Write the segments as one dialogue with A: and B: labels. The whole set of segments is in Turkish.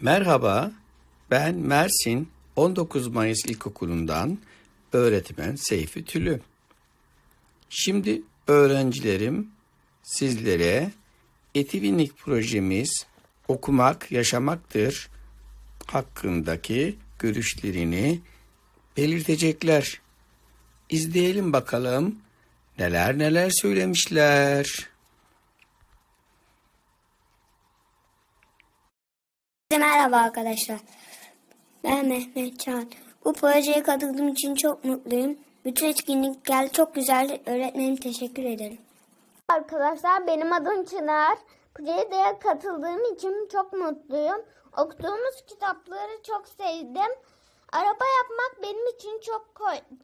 A: Merhaba, ben Mersin 19 Mayıs İlkokulu'ndan öğretmen Seyfi Tülü. Şimdi öğrencilerim sizlere Etivinlik projemiz okumak yaşamaktır hakkındaki görüşlerini belirtecekler. İzleyelim bakalım neler neler söylemişler.
B: Merhaba arkadaşlar. Ben Mehmet Can. Bu projeye katıldığım için çok mutluyum. Bütün etkinlikler çok güzeldi. Öğretmenim teşekkür ederim.
C: Arkadaşlar benim adım Çınar. Projeye katıldığım için çok mutluyum. Okuduğumuz kitapları çok sevdim. Araba yapmak benim için çok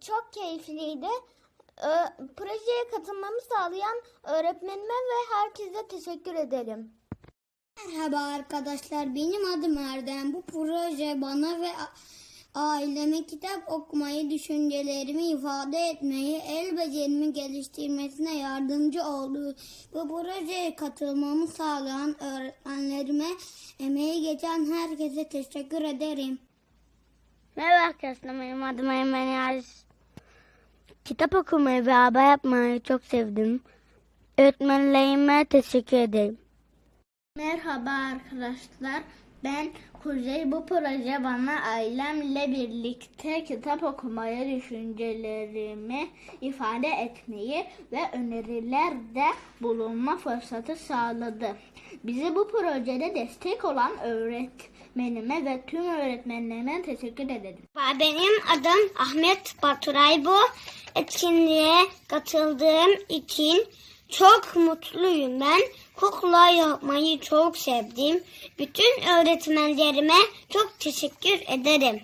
C: çok keyifliydi. Projeye katılmamı sağlayan öğretmenime ve herkese teşekkür ederim.
D: Merhaba arkadaşlar, benim adım Erdem. Bu proje bana ve aileme kitap okumayı, düşüncelerimi ifade etmeyi, el becerimi geliştirmesine yardımcı oldu. Bu projeye katılmamı sağlayan öğretmenlerime, emeği geçen herkese teşekkür ederim.
C: Merhaba arkadaşlar benim adım Eymen Yağız. Kitap okumayı ve araba yapmayı çok sevdim. Öğretmenlerime teşekkür ederim. Merhaba arkadaşlar. Ben Kuzey. Bu proje bana ailemle birlikte kitap okumayı, düşüncelerimi ifade etmeyi ve önerilerde bulunma fırsatı sağladı. Bize bu projede destek olan öğretmenime ve tüm öğretmenlerime teşekkür ederim.
B: Benim adım Ahmet Baturay. Bu etkinliğe katıldığım için çok mutluyum. Ben kukla yapmayı çok sevdim. Bütün öğretmenlerime çok teşekkür ederim.